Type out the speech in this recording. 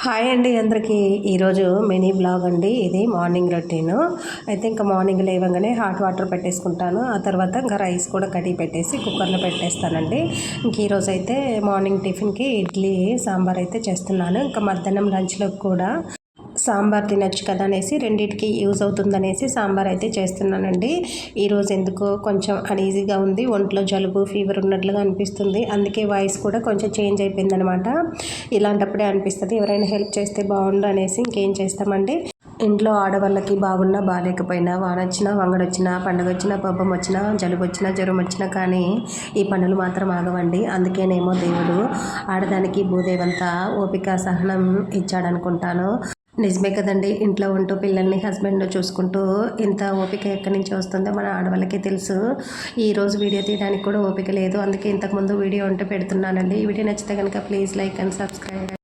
Hi అండి అందరికీ. ఈరోజు మినీ బ్లాగ్ అండి. ఇది మార్నింగ్ రొటీన్. అయితే ఇంకా మార్నింగ్ లేవగానే హాట్ వాటర్ పెట్టేసుకుంటాను. ఆ తర్వాత ఇంకా రైస్ కూడా కడిగి పెట్టేసి కుక్కర్లో పెట్టేస్తానండి. ఇంక ఈరోజు అయితే మార్నింగ్ టిఫిన్కి ఇడ్లీ సాంబార్ అయితే చేస్తున్నాను. ఇంకా మధ్యాహ్నం లంచ్లోకి కూడా సాంబార్ తినచ్చు కదా అనేసి రెండింటికి యూజ్ అవుతుందనేసి సాంబార్ అయితే చేస్తున్నానండి. ఈరోజు ఎందుకో కొంచెం అనీజీగా ఉంది. ఒంట్లో జలుబు ఫీవర్ ఉన్నట్లుగా అనిపిస్తుంది. అందుకే వాయిస్ కూడా కొంచెం చేంజ్ అయిపోయింది అనమాట ఇలాంటప్పుడే అనిపిస్తుంది ఎవరైనా హెల్ప్ చేస్తే బాగుండు అనేసి ఇంకేం చేస్తామండి? ఇంట్లో ఆడవాళ్ళకి బాగున్నా బాగాలేకపోయినా వానొచ్చినా వంగడొచ్చినా పండుగ వచ్చినా పబ్బం వచ్చినా జలుబు వచ్చినా జ్వరం వచ్చినా కానీ ఈ పనులు మాత్రం ఆగవండి. అందుకేనేమో దేవుడు ఆడదానికి భూదేవంతా ఓపిక సహనం ఇచ్చాడనుకుంటాను. నిజమే కదండి. ఇంట్లో ఉంటూ పిల్లల్ని హస్బెండ్ చూసుకుంటూ ఇంత ఓపిక ఎక్కడి నుంచి వస్తుందో మన ఆడవాళ్ళకి తెలుసు. ఈ రోజు వీడియో తీయడానికి కూడా ఓపిక లేదు. అందుకే ఇంతకుముందు వీడియో ఉంటే పెడుతున్నానండి. ఈ వీడియో నచ్చితే కనుక ప్లీజ్ లైక్ అండ్ సబ్స్క్రైబ్.